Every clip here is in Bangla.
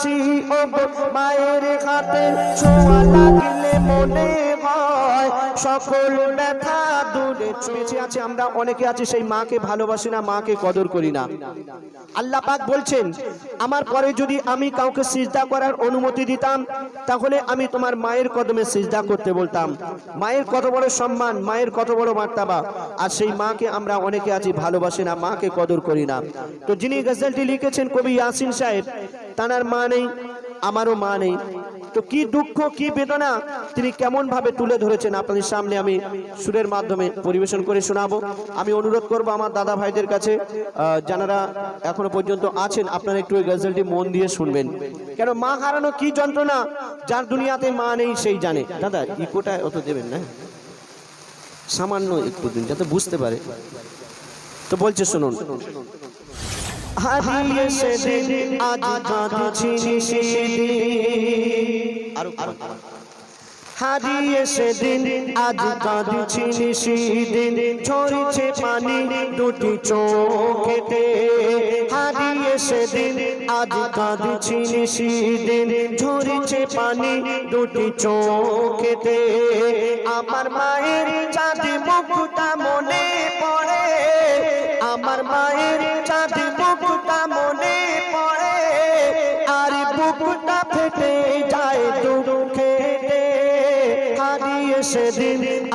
হাসি ও মায়ের হাতে ছোঁয়া লাগলে মনে সকল ব্যথা দূরে বেঁচে আছে। আমরা অনেকে আছি, সেই মাকে ভালোবাসি না, মাকে কদর করি না। আল্লাহ পাক বলছেন, আমার পরে যদি আমি কাউকে সিজদা করার অনুমতি দিতাম, তাহলে আমি তোমার মায়ের কদমে সিজদা করতে বলতাম। মায়ের কত বড় সম্মান, মায়ের কত বড় মার্তাবা। আর সেই মাকে আমরা অনেকে আছি, ভালোবাসি না, মাকে কদর করি না। তো যিনি গজলটি লিখেছেন কবি ইয়াসিন সাহেব, তানার মা নেই, আমারও মা নেই। তো কি দুঃখ, কি বেদনা তিনি কেমন ভাবে তুলে ধরেছেন আপনাদের সামনে আমি সুরের মাধ্যমে পরিবেশন করে শোনাবো। আমি অনুরোধ করব আমার দাদা ভাইদের কাছে যারা এখনও পর্যন্ত আছেন, আপনারা একটু এই গজলটি মন দিয়ে শুনবেন। কেন মা হারানো কি যন্ত্রণা যার দুনিয়াতে মা নেই সেই জানে। দাদা ইকোটা অত দেবেন না। সামান্য একটু দিন, যাতে বুঝতে পারে। তো বলছে, শুনুন। হারিয়ে সেদিন, আজ কাঁদছি সেদিন হারিয়ে সেদিন, আজ কাঁদছি সেদিন ঝরছে পানি, দুটি চোখেতে হারিয়ে সেদিন, আজ কাঁদছি সেদিন ঝরছে পানি, দুটি চোখেতে আমার মায়ের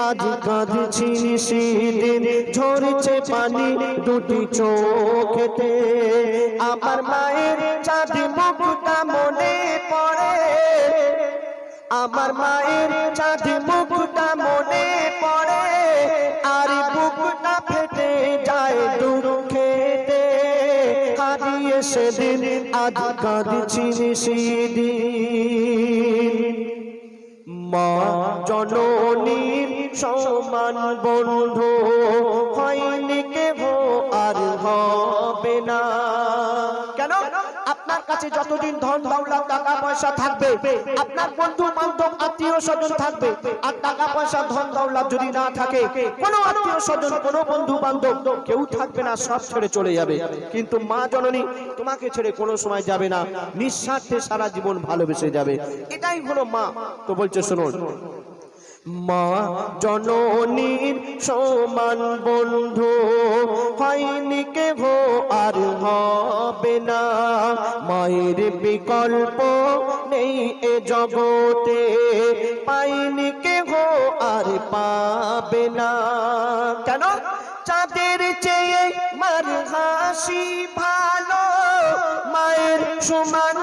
আজ কাঁদছি সেদিন ঝরছে পানি দুটি চোখেতে। আমার মায়ের চাঁদি মুখটা মনে পড়ে। আমার মায়ের চাঁদি মুখটা মনে পড়ে। আর বুকটা ফেটে যায় দুঃখেতে। হারিয়ে সেদিন আজ কাঁদছি সেদিন মা জননীর সমান বন্ধু হয়নি কেহ আর হবে না। কেন? আপনার কাছে যতদিন ধন দৌলত, টাকা পয়সা থাকবে, আপনার বন্ধু, বান্ধব, আত্মীয় স্বজন থাকবে, আর টাকা পয়সা, ধন দৌলত যদি না থাকে, কোনো আত্মীয় স্বজন, কোনো বন্ধু, বান্ধব কেউ থাকবে না, সব ছেড়ে চলে যাবে। কিন্তু মা জননী তোমাকে ছেড়ে কোনো সময় যাবে না, নিঃস্বার্থে সারা জীবন ভালোবেসে যাবে। এটাই হলো মা। তো বলছে, শুনুন মা জননীর সমান বন্ধু, হয়নি কেহ আর হবে না। মায়ের বিকল্প নেই এ জগতে, পাইনি কেহ আর পাবে না। কেন? চাঁদের চেয়ে মার হাসি ভালো, মায়ের সমান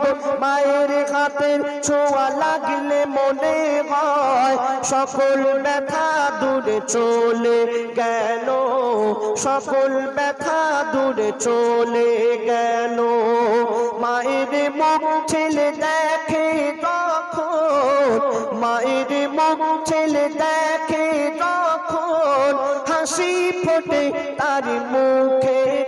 গো মায়ের হাতের ছোঁয়া লাগলে মনে হয় সকল ব্যথা দূরে চলে গেল, সকল ব্যথা দূরে চলে গেল। মায়ের মুখ ছেলে দেখে তখন মায়ের মুখ ছেলে দেখে তখন হাসি ফোটে তার হারিয়ে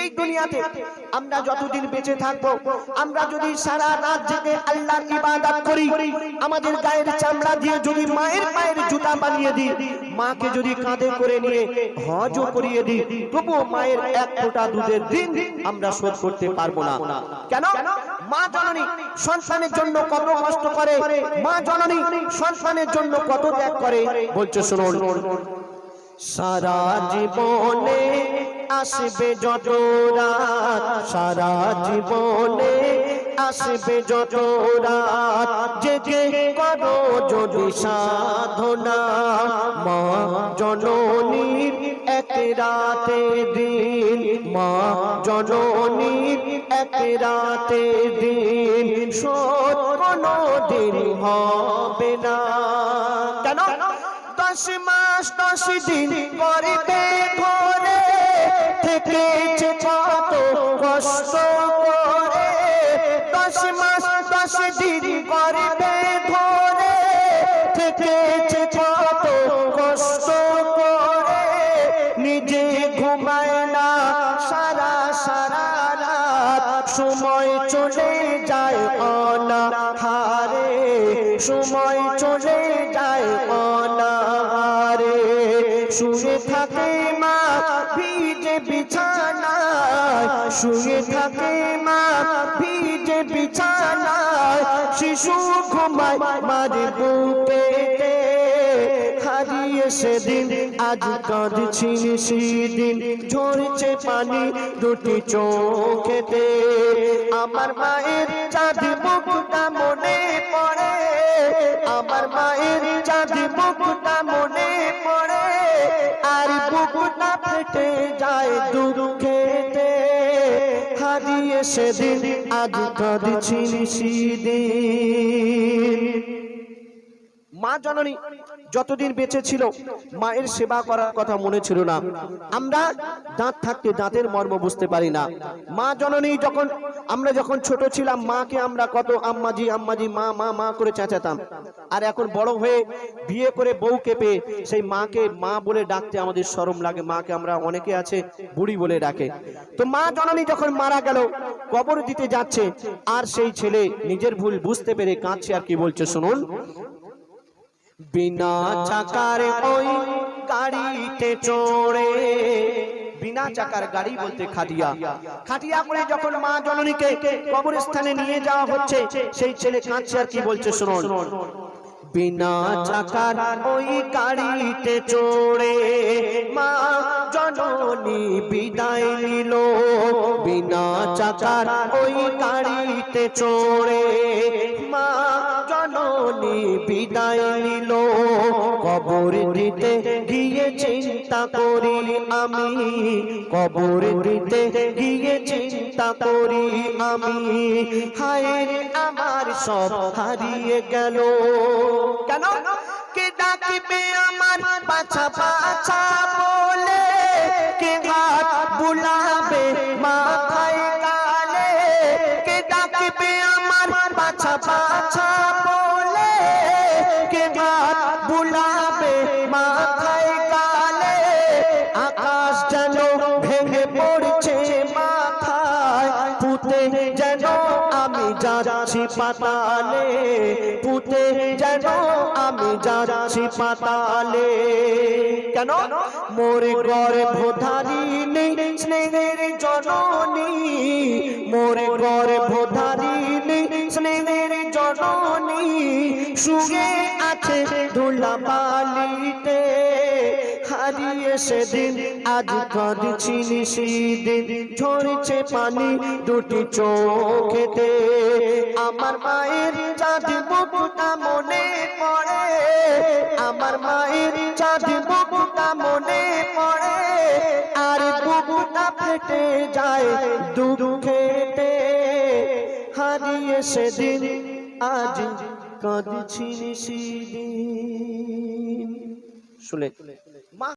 এই দুনিয়াতে আমরা যতদিন বেঁচে থাকব, আমরা যদি সারা রাত জেগে আল্লাহর ইবাদত করি, আমাদের গায়ের চামড়া দিয়ে যদি মায়ের পায়ের জুতা বানিয়ে দিই, মাকে যদি কাঁধে করে নিয়ে হজও করিয়ে দিই, তবুও মায়ের এক ফোঁটা দুধের দিন আমরা শোধ করতে পারব না। কেন? মা জননী সন্তানের জন্য কত কষ্ট করে, মা জননী সন্তানের জন্য কত ত্যাগ করে, বলছে, শুনুন। সারা জীবনে আসবে যত রাত, সারা জীবনে আসবে যত রাত। জেগে করো যদি সাধনা, মা জননীর এক রাতে দিন, মা জননীর এক রাতে দিন। শোধ কোনো দিন হবে না। কেন? দশ মাস দশ দিন করবে ঘরে সময় চলে যায় অনাহারে। শুয়ে থাকে মা, ভিজে বিছানায়। শুয়ে থাকে মা, ভিজে বিছানায়। শিশু ঘুমায় মারে হারিয়ে সেদিন আজ কাঁদছি সেদিন ঝরছে পানি দুটি চোখেতে। আমার মায়ের চাঁদ মুখটা মনে পড়ে। আমার মায়ের চাঁদ মুখটা মনে পড়ে। আর বুকটা ফেটে যায় দুঃখেতে। হারিয়ে সেদিন আজ কাঁদছি সেদিন মা জননী যতদিন বেঁচে ছিল, মায়ের সেবা করার কথা মনে ছিল না। আমরা দাঁত থাকতে দাঁতের মর্ম বুঝতে পারি না। মা জননী যখন, আমরা যখন ছোট ছিলাম, মাকে আমরা কত আম্মাজি আম্মাজি, মা মা মা করে চেঁচাতাম। আর এখন বড় হয়ে বিয়ে করে বউকে পেয়ে সেই মাকে মা বলে ডাকতে আমাদের শরম লাগে। মাকে আমরা অনেকে আছে বুড়ি বলে ডাকে। তো মা জননী যখন মারা গেল, কবর দিতে যাচ্ছে, আর সেই ছেলে নিজের ভুল বুঝতে পেরে কাঁদছে আর কি বলছে, শুনুন। বিনা চাকার ওই গাড়িতে চড়ে। বিনা চাকার গাড়ি বলতে খাটিয়া খাটিয়া করে যখন মা জননীকে কবরস্থানে নিয়ে যাওয়া হচ্ছে, সেই ছেলে কাঁদছে আর কি বলছে, শুনুন। বিনা চাকার ওই গাড়িতে চড়ে মা জননী বিদায় নিল। বিনা চাকার ওই গাড়িতে চড়ে মা জননী বিদায় নিল। কবর দিতে গিয়ে চিন্তা করি আমি। কবর দিতে গিয়ে চিন্তা করি আমি। হায় আমার সব হারিয়ে গেল। কেন? ডাকবে আমার পাছা পাছা বলে কে হাত বুলাবে মাথায় গালে কে ডাকবে আমার পাছা পাছা বলে কে হাত বুলাবে মাথায় গালে আকাশ যেন ভেঙে পড়ছে মাথায় পুতে যেন আমি যাচ্ছি পাতালে পুতে যেন আমি যাচ্ছি পাতালে। কেন? মোর গড়ে ভোধারি নেই স্নেহের জননী। মোর গড়ে ভোধারি নেই স্নেহের জননী। শুয়ে আছে ধুলা বালিতে। হারিয়ে সেদিন আজ কাঁদছি সেদিন ঝরছে পানি দুটি চোখেতে। আমার মায়ের চাঁদ মুখটা মনে আমার মায়ের চাঁদ বুকুটা মনে পড়ে আর বুকুটা ফেটে যায় দুঃখেতে হারিয়ে সেদিন আজ কাঁদছি সেদিন শুনে।